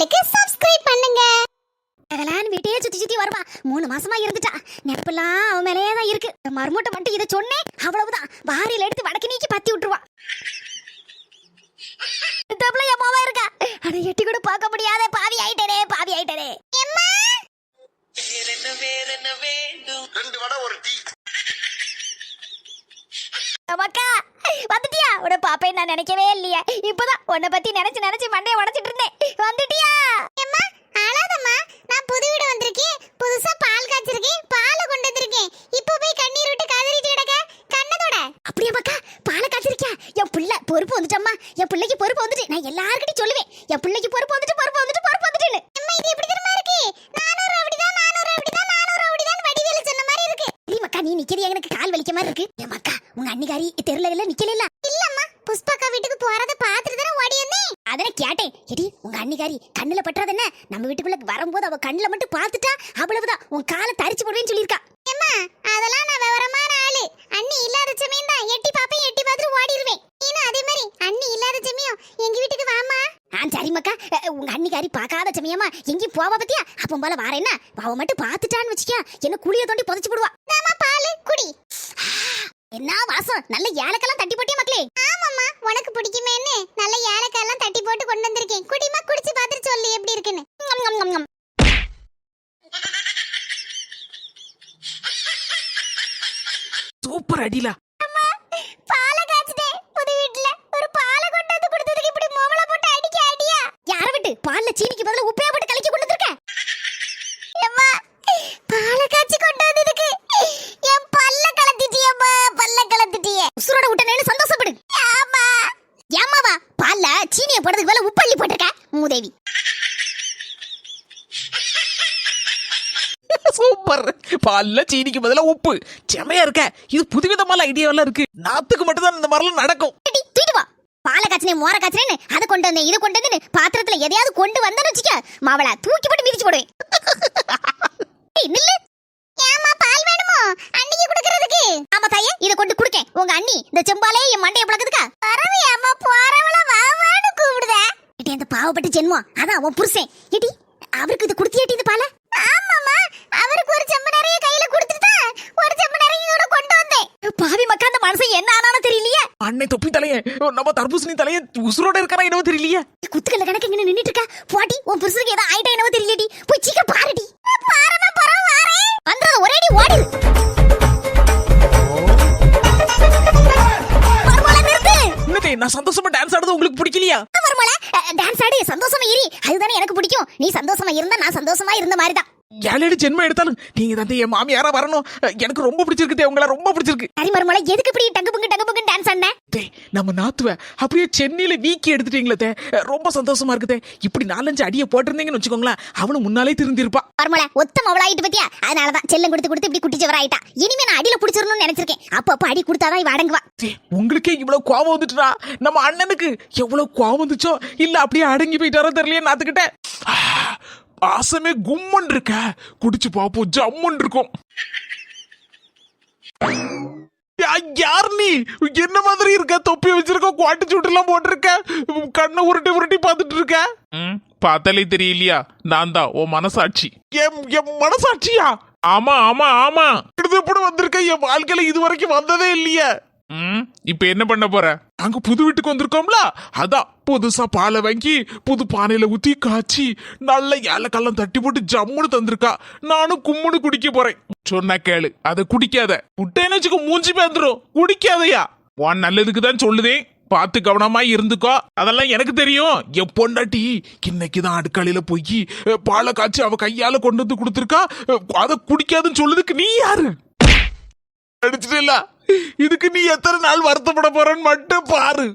சேனலுக்கு சப்ஸ்கிரைப் பண்ணுங்க. அதெல்லாம் வீட்டையே சுத்தி சுத்தி வருவா மூணு மாசமா இருந்துட்டா. நெப்பெல்லாம் அவன் மேலேயே தான் இருக்கு. மருமூட்டை மட்டும் இதை சொன்னேன் அவ்வளவுதான். வாரியில எடுத்து வடக்கு நீக்கி பத்தி விட்டுருவா தப்புல என் மாவா இருக்கா? அட எட்டி கூட பார்க்க முடியாத பாவி ஆயிட்டனே பாவி ஆயிட்டனே. எம்மா ரெண்டு வடை ஒரு டீ. அம்மாக்கா வந்துட்டியா? உன பாப்பேன் நான் நினைக்கவே இல்லையே. இப்பதான் உன்னை பத்தி நினைச்சு நினைச்சு மண்டைய உடைச்சிட்டு இருந்தேன். வந்துட்டியா? எம்மா அழாதம்மா. நான் புது வீடு வந்திருக்கேன். புதுசா பால் காய்ச்சிருக்கேன். பாலை கொண்டு வந்திருக்கேன். இப்போ போய் கண்ணீர் விட்டு கதறிட்டு கிடக்க. கண்ணதோட. அப்படியே மக்கா? பாலை காய்ச்சிருக்கியா? என் பிள்ளை பொறுப்பு வந்துட்டம்மா. என் பிள்ளைக்கு பொறுப்பு வந்துட்டு. நான் எல்லாருக்கிட்டையும் சொல்லுவேன். என் பிள்ளைக்கு பொறுப்பு வந்துட்டு பொறுப்பு வந்துட்டு பொறுப்பு வந்துட்டுன்னு. அம்மா இது எப்படி தெரியுமா இருக்கு? நானூறு அப்படிதான் நானூறு அப்படிதான் நானூறு அப்படிதான் வடிவேல சொன்ன மாதிரி இருக்கு. சரி மக்கா நீ நிக்கிறது எனக்கு கால் வலிக்க மாதிரி இருக்கு. என் மக்கா உங்க அன்னிகாரி தெருல இல்ல நிக்கல இல்லம்மா புஷ்பாக்கா வீட்டுக்கு போறத பாத்துட்டு தானே ஓடி அதனை கேட்டேன் எடி உங்க அன்னிகாரி கண்ணுல பற்றாத என்ன? நம்ம வீட்டுக்குள்ள வரும்போது அவ கண்ணுல மட்டும் பார்த்துட்டா அவ்வளவுதான். உன் காலை தரிச்சு போடுவேன்னு சொல்லியிருக்கா. அம்மா அதெல்லாம் நான் விவரமான ஆளு. அண்ணி இல்லாத சமயம் தான். எட்டி பாப்பேன் எட்டி பார்த்துட்டு ஓடிடுவேன் நீனும் அதே மாதிரி அண்ணி இல்லாத சமயம் எங்க வீட்டுக்கு வாமா ஆ சரி மக்கா. அஹ், உங்க அன்னிகாரி பார்க்காத சமயமா எங்கேயும் போவா பத்தியா? அப்போ போல வாரேன்னா அவ மட்டும் பார்த்துட்டான்னு வச்சுக்கியா என்ன குழிய தோண்டி புதைச்சு போடுவா. பால் குடி. என்ன வாசம்? நல்ல ஏலக்கெல்லாம் தட்டி போட்டியா மக்களே? ஆமாம்மா உனக்கு பிடிக்குமேன்னு. நல்ல எல்லாம் தட்டி போட்டு கொண்டு வந்திருக்கேன். குடிமா குடிச்சு பார்த்துட்டு சொல்லு எப்படி இருக்குன்னு. சூப்பர் அடிலா பாலை காய்ச்சிட்டேன் புது வீட்டுல ஒரு பாலை கொண்டு வந்து கொடுத்ததுக்கு இப்படி மோமல போட்டு அடிக்க அடியா யார விட்டு பால்ல சீனிக்கு பதிலா உப்பையா போட்டு கலக்கி கொண்டு வந்திருக்க அம்மா பாலை காய்ச்சி கொண்டு வந்ததுக்கு என் பல்ல கலத்திட்டியம்மா பல்ல கலத்திட்டியே உசுரோட விட்டனேன்னு சந்தோஷப்படு ஆமா ஏமாவா பால்ல சீனியை போடுறதுக்கு பதிலா உப்பு அள்ளி போட்டிருக்க மூதேவி சூப்பர் பால்ல சீனிக்கு பதிலா உப்பு. செமையா இருக்க. இது புதுவிதமான ஐடியாவெல்லாம் இருக்கு. நாத்துக்கு மட்டும் தான் இந்த மாதிரிலாம் நடக்கும். பால தூக்கிட்டு பாலை மோர காய்ச்சினேன்னு அதை கொண்டு வந்தேன் இதை கொண்டு வந்தேன் பாத்திரத்துல எதையாவது கொண்டு வந்தேன்னு வச்சுக்க மாவள தூக்கி போட்டு மிதிச்சு போடுவேன். ஏமா நில்லு. பால் வேணுமோ? அண்ணிக்கு குடுக்கறதுக்கு. ஆமா தாயே இதை கொண்டு குடுக்கேன். உங்க அண்ணி இந்த செம்பாலே என் மண்டைய பிளக்குதுக்கா. பரவி அம்மா போறவள வாவான்னு கூப்பிடுதே. இந்த பாவப்பட்ட ஜென்மம். அதான் உன் புருஷன் இடி அவருக்கு இது குடுத்தியாட்டி இந்த பாலை ஆமாம்மா அவருக்கு ஒரு செம்பு நிறைய கையில கொடுத்துட்டு ஒரு செம்பு நிறைய இதோட கொண்டு வந்தேன் பாவி மக்கா அந்த மனுஷன் என்ன ஆனாலும் தெரியலையே அன்னை தொப்பி தலைய நம்ம தர்பூசணி தலைய உசுரோட இருக்கானா என்னவோ தெரியலையே. குத்துக்கல்ல கணக்கு இங்க நின்னுட்டு இருக்கா? போட்டி உன் புருஷனுக்கு ஏதோ ஆயிட்டா என்னவோ தெரியலடி போய் சீக்கிரம் பாருடி. பாரமா போறோம் வாரேன் வந்துடாத ஒரேடி என்னதே நான் சந்தோஷமா டான்ஸ் ஆடுறது உங்களுக்கு பிடிக்கலையா? டான்ஸ் ஆடு சந்தோஷமா இரு. அதுதானே எனக்கு பிடிக்கும். நீ சந்தோஷமா இருந்தா நான் சந்தோஷமா இருந்த மாதிரி தான் ஏழடி ஜென்மம் எடுத்தாலும்? நீங்க தான் என் மாமியாரா வரணும். எனக்கு ரொம்ப பிடிச்சிருக்கு தே, உங்களை ரொம்ப பிடிச்சிருக்கு. சரி மருமகள எதுக்கு இப்படி டங்கு பங்கு டங்கு பங்கு டான்ஸ் ஆடுன? தே நம்ம நாத்துவ அப்படியே சென்னையில வீக்கி எடுத்துட்டீங்களே ரொம்ப சந்தோஷமா இருக்குதே இப்படி நாலஞ்சு அடியை போட்டிருந்தீங்கன்னு வச்சுக்கோங்களேன் அவனும் முன்னாலே திருந்திருப்பா. மருமகள ஒத்த மவளாயிட்டு பத்தியா? அதனாலதான் செல்லம் கொடுத்து கொடுத்து இப்படி குட்டிச்சவர் ஆயிட்டா. இனிமே நான் அடியில புடிச்சிடணும்னு நினைச்சிருக்கேன். அப்பப்ப அடி கொடுத்தாதான் இவ அடங்குவா. உங்களுக்கே இவ்வளவு கோவம் வந்துட்டுடா. நம்ம அண்ணனுக்கு எவ்வளவு கோவம் வந்துச்சோ? இல்ல அப்படியே அடங்கி போயிட்டாரோ தெரியலையே நாத்துக்கிட்ட. ஆ, பாசமே கும்மன் இருக்க. குடிச்சு பாப்போம் ஜம்முன் இருக்கும். யார் நீ? என்ன மாதிரி இருக்க? தொப்பி வச்சிருக்க குவாட்டு சூட்டு போட்டிருக்க? கண்ணை உருட்டி உருட்டி பார்த்துட்டு இருக்க? ம் பார்த்தாலே தெரியலையா? நான் தான் உன் மனசாட்சி. என் என் மனசாட்சியா? ஆமா ஆமா ஆமா. இது எப்படி வந்திருக்க? என் வாழ்க்கையில இது வரைக்கும் வந்ததே இல்லையே. ம்? இப்போ என்ன பண்ண போற? நாங்க புது வீட்டுக்கு வந்திருக்கோம்ல? அதான் புதுசா பாலை வாங்கி புது பானையில ஊத்தி காய்ச்சி நல்ல ஏலக்கல்லாம் தட்டி போட்டு ஜம்முன்னு தந்திருக்கா. நானும் கும்முன்னு குடிக்க போறேன். சொன்னா கேளு அதை குடிக்காத. விட்டேன்னு வச்சுக்க மூஞ்சி பேந்துரும். குடிக்காதயா. உன் நல்லதுக்கு தான் சொல்லுதேன். பார்த்து கவனமா இருந்துக்கோ. அதெல்லாம் எனக்கு தெரியும். என் பொண்டாட்டி இன்னைக்கு தான் அடுக்களியில போய் பாலை காய்ச்சி அவ கையால கொண்டு வந்து கொடுத்துருக்கா. அதை குடிக்காதுன்னு சொல்லுதுக்கு நீ யாரு? அடிச்சிட்டல இதுக்கு நீ எத்தனை நாள் வருத்தப்பட போறன்னு மட்டும் பாரு.